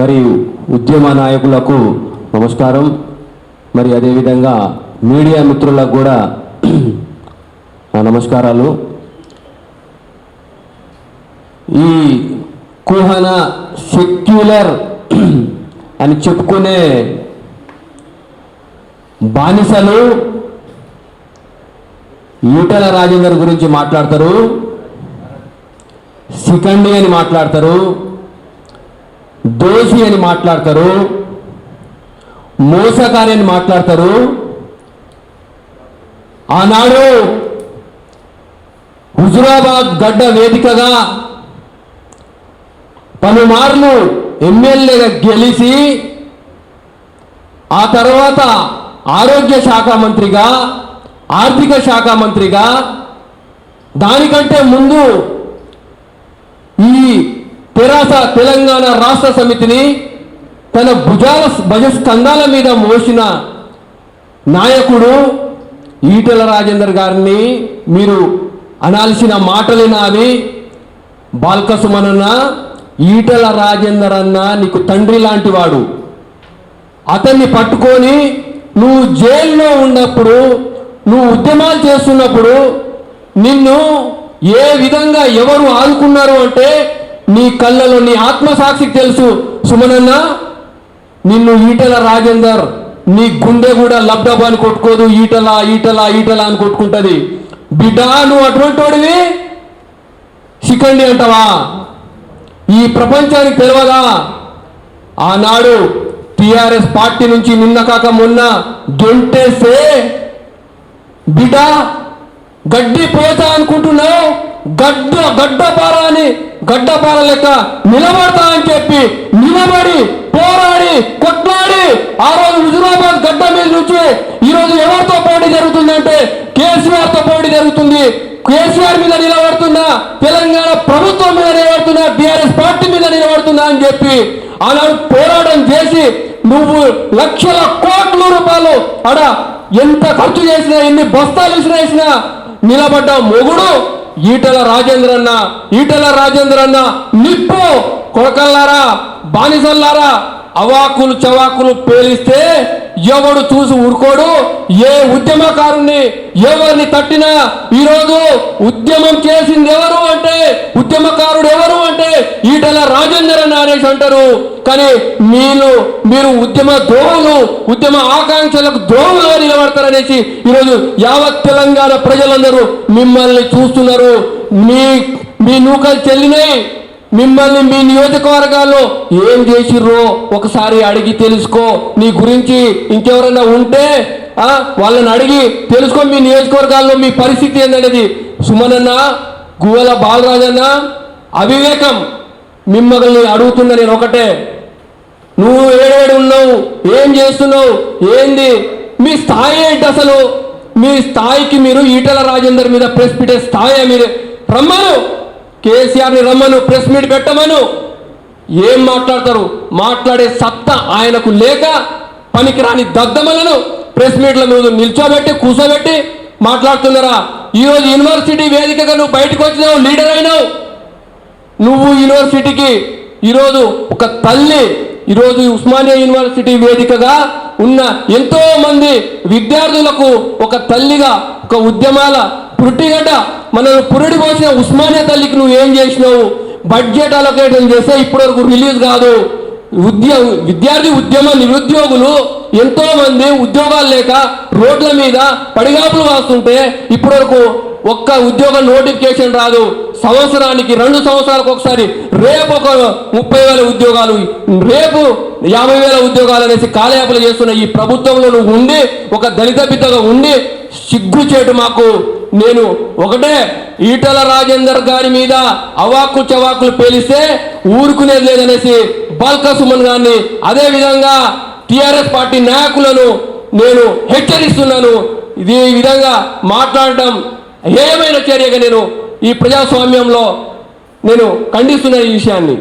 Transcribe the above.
మరి ఉద్యమ నాయకులకు నమస్కారం. మరి అదేవిధంగా మీడియా మిత్రులకు కూడా నమస్కారాలు. ఈ కుహన సెక్యులర్ అని చెప్పుకునే బానిసలు ఈటల రాజేందర్ గురించి మాట్లాడతారు. సికండి అని మాట్లాడతారు. దోషి అని మాట్లాడతారు మోసకారి అని మాట్లాడతారు. ఆనాడు హుజురాబాద్ గడ్డ వేదికగా పలుమార్లు ఎమ్మెల్యేగా గెలిచి ఆ తర్వాత ఆరోగ్య శాఖ మంత్రిగా ఆర్థిక శాఖ మంత్రిగా దానికంటే ముందు ఈ తెరాస తెలంగాణ రాష్ట్ర సమితిని తన భుజాల భజస్కంధాల మీద మోసిన నాయకుడు ఈటల రాజేందర్ గారిని మీరు అనాల్సిన మాటలు నావి. బాల్కసుమనన్న ఈటల రాజేందర్ అన్న నీకు తండ్రి లాంటి వాడు అతన్ని పట్టుకొని నువ్వు జైల్లో ఉన్నప్పుడు నువ్వు ఉద్యమాలు చేస్తున్నప్పుడు నిన్ను ఏ విధంగా ఎవరు ఆదుకున్నారు అంటే నీ కళ్ళలో నీ ఆత్మసాక్షికి తెలుసు. సుమనన్న నిన్ను ఈటల రాజేందర్ నీ గుండె కూడా లబ్డబా అని కొట్టుకోదు. ఈటల ఈటల ఈటల అని కొట్టుకుంటుంది. బిడ్డా నువ్వు అటువంటి వాడివి? చికండి అంటావా? ఈ ప్రపంచానికి తెలియదా ఆనాడు టిఆర్ఎస్ పార్టీ నుంచి నిన్న కాక మొన్న దొంటేస్తే బిడ్డ గడ్డి పోతా అనుకుంటున్నావు? గడ్డ గడ్డపార అని గడ్డపార లెక్క నిలబడతా అని చెప్పి నిలబడి పోరాడి కొట్లాడి ఆ రోజు హుజురాబాద్ గడ్డ మీద నుంచి ఈ రోజు ఎవరితో పోటీ జరుగుతుందంటే కేసీఆర్తో పోటీ జరుగుతుంది. కేసీఆర్ మీద నిలబడుతున్నా తెలంగాణ ప్రభుత్వం మీద నిలబడుతున్నా బీఆర్ఎస్ పార్టీ మీద నిలబడుతున్నా అని చెప్పి ఆనాడు పోరాటం చేసి నువ్వు లక్షల కోట్ల రూపాయలు అడ ఎంత ఖర్చు చేసినా ఎన్ని బస్తాలు విసిరేసినా నిలబడ్డ మొగుడు ఈటల రాజేంద్ర అన్న ఈటల రాజేంద్ర అన్న నిప్పు కొడకల్లారా బానిసల్లారా అవాకులు చవాకులు పేలిస్తే ఎవడు చూసి ఊరుకోడు? ఏ ఉద్యమకారుణ్ణి ఎవరిని తట్టినా ఈరోజు ఉద్యమం చేసింది ఎవరు అంటే ఉద్యమ అనేసి అంటారు. కానీ మీరు మీరు ఉద్యమ ద్రోహులు ఉద్యమ ఆకాంక్షలకు ద్రోహులుగా నిలబడతారనేసి ఈరోజు యావత్ తెలంగాణ ప్రజలందరూ మిమ్మల్ని చూస్తున్నారు. మీ మీ నూకలు చెల్లినాయి మిమ్మల్ని మీ నియోజకవర్గాల్లో ఏం చేసిర్రో ఒకసారి అడిగి తెలుసుకో. నీ గురించి ఇంకెవరైనా ఉంటే వాళ్ళని అడిగి తెలుసుకో మీ నియోజకవర్గాల్లో మీ పరిస్థితి ఏందనేది. సుమనన్న గువల బాలరాజన్న అవివేకం. మిమ్మల్ని అడుగుతున్న నేను ఒకటే. నువ్వు ఏడేడు ఉన్నావు ఏం చేస్తున్నావు ఏంది? మీ స్థాయి ఏంటి అసలు? మీ స్థాయికి మీరు ఈటల రాజేందర్ మీద ప్రెస్ మీట్ స్థాయి మీరు? రమ్మను. కేసీఆర్ని రమ్మను ప్రెస్ మీట్ పెట్టమను. ఏం మాట్లాడతారు? మాట్లాడే సత్తా ఆయనకు లేక పనికిరాని దద్దమలను ప్రెస్ మీట్ల మీద నిల్చోబెట్టి కూర్చోబెట్టి మాట్లాడుతున్నారా? ఈరోజు యూనివర్సిటీ వేదికగా నువ్వు బయటకు వచ్చినావు లీడర్ అయినావు. నువ్వు యూనివర్సిటీకి ఈరోజు ఒక తల్లి ఈరోజు ఉస్మానియా యూనివర్సిటీ వేదికగా ఉన్న ఎంతో మంది విద్యార్థులకు ఒక తల్లిగా ఒక ఉద్యమాల పుట్టిగడ్డ మనల్ని పురుడి పోసిన ఉస్మానియా తల్లికి నువ్వు ఏం చేసినావు? బడ్జెట్ అలొకేషన్ చేస్తే ఇప్పటివరకు రిలీజ్ కాదు. ఉద్య విద్యార్థి ఉద్యమ నిరుద్యోగులు ఎంతో మంది ఉద్యోగాలు లేక రోడ్ల మీద పడిగాపులు వాస్తుంటే ఇప్పటివరకు ఒక్క ఉద్యోగ నోటిఫికేషన్ రాదు. సంవత్సరానికి రెండు సంవత్సరాలకు ఒకసారి రేపు ఒక ముప్పై వేల ఉద్యోగాలు రేపు యాభై వేల ఉద్యోగాలు అనేసి కాలయాపలు చేస్తున్న ఈ ప్రభుత్వంలో నువ్వు ఉండి ఒక దళిత బిడ్డగా ఉండి సిగ్గుచేటు మాకు. నేను ఒకటే ఈటల రాజేందర్ గారి మీద అవాకు చవాకులు పేలిస్తే ఊరుకునేది లేదనేసి బాల్క సుమన్ గారిని అదే విధంగా టిఆర్ఎస్ పార్టీ నాయకులను నేను హెచ్చరిస్తున్నాను. ఇది విధంగా మాట్లాడటం ఏమైన చర్యగా నేను ఈ ప్రజాస్వామ్యంలో నేను ఖండిస్తున్న ఈ విషయాన్ని.